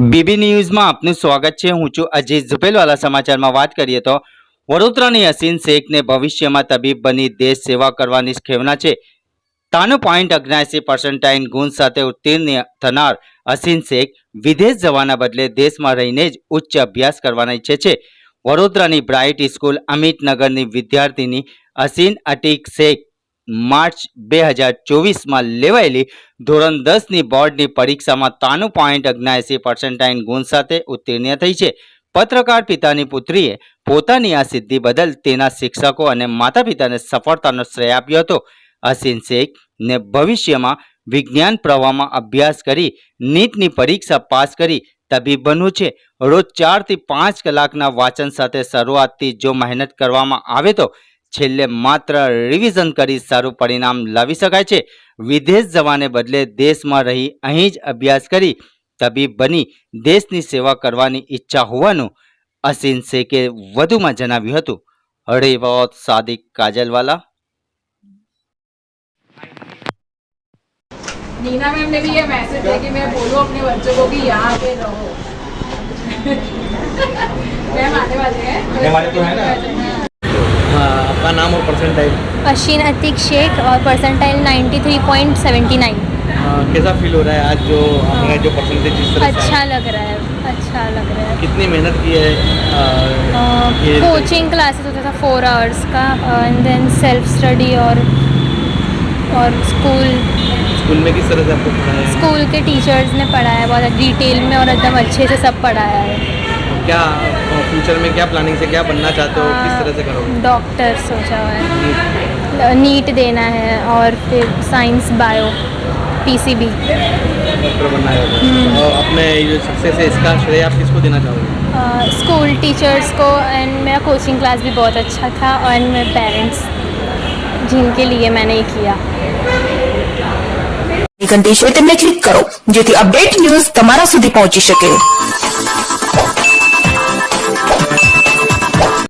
BB ન્યૂઝમાં આપનું સ્વાગત છે. હું છું અજીત ઝુપેલવાલા. સમાચારમાં વાત કરીએ તો વડોદરાની અસીન શેખને ભવિષ્યમાં તબીબ બની દેશ સેવા કરવાની ખેવના છે. તાનું પોઈન્ટ અગ્નાસી પર્સન્ટાઇન ગુણ સાથે ઉત્તીર્ણ થનાર અસીન શેખ વિદેશ જવાના બદલે દેશમાં રહીને જ ઉચ્ચ અભ્યાસ કરવાના ઈચ્છે છે. વડોદરાની બ્રાઇટ સ્કૂલ અમિતનગરની વિદ્યાર્થીની અસીન અટીક શેખ માર્ચ બે હજાર ચોવીસમાં લેવાયેલી ધોરણ દસની બોર્ડની પરીક્ષામાં તાનું પોઈન્ટ અગ્નાએસી પર્સન્ટાઇન ગુણ સાથે ઉત્તીર્ણ થઈ છે. પત્રકાર પિતાની પુત્રીએ પોતાની આ સિદ્ધિ બદલ તેના શિક્ષકો અને માતા પિતાને સફળતાનો શ્રેય આપ્યો હતો. હસીન શેખ ને ભવિષ્યમાં વિજ્ઞાન પ્રવાહમાં અભ્યાસ કરી નીટની પરીક્ષા પાસ કરી તબીબ બનવું છે. રોજ ચારથી પાંચ કલાકના વાંચન સાથે શરૂઆતથી જો મહેનત કરવામાં આવે તો છેલ્લે માત્ર રિવિઝન કરી સારું પરિણામ લાવી શકાય છે વિદેશ જવાને બદલે દેશમાં રહી અહીં જ અભ્યાસ કરી તબીબ બની દેશની સેવા કરવાની ઈચ્છા હોવાનું અસીન શેખે વધુમાં જણાવ્યું હતું હરે बहुत સાદિક કાજલવાલા नीना मैम ने भी ये मैसेज दिया कि मैं बोलूँ अपने बच्चों को कि यहाँ पे रहो मैम आने वाले हैं आने वाले तो हैं ना? आपका नाम और परसेंटाइल अशीन अतीक शेख और परसेंटाइल 93.79 कैसा फील हो रहा है आज जो आपने जो परसेंटेज इस तरह से अच्छा लग रहा है अच्छा लग रहा है। कितनी मेहनत की है ये- कोचिंग क्लासेस होता था फोर आवर्स का एंड देन सेल्फ स्टडी और और स्कूल स्कूल में किस तरह से आपको पढ़ाया? है स्कूल के टीचर्स ने पढ़ाया बहुत डिटेल में और एकदम अच्छे से सब पढ़ाया है। क्या फ्यूचर में क्या प्लानिंग से क्या बनना चाहते हो किस तरह से करोगे डॉक्टर सोचा हुआ है नीट देना है और फिर साइंस बायो पीसीबी डॉक्टर बनना है और अपने ये सक्सेस है इसका श्रेय आप किसको देना चाहोगे स्कूल टीचर्स को एंड मेरा कोचिंग क्लास भी बहुत अच्छा था और मेरे पेरेंट्स जिनके लिए मैंने ये किया ઘંટી છે તેમને ક્લિક કરો જેથી અપડેટ ન્યૂઝ તમારા સુધી પહોંચી શકે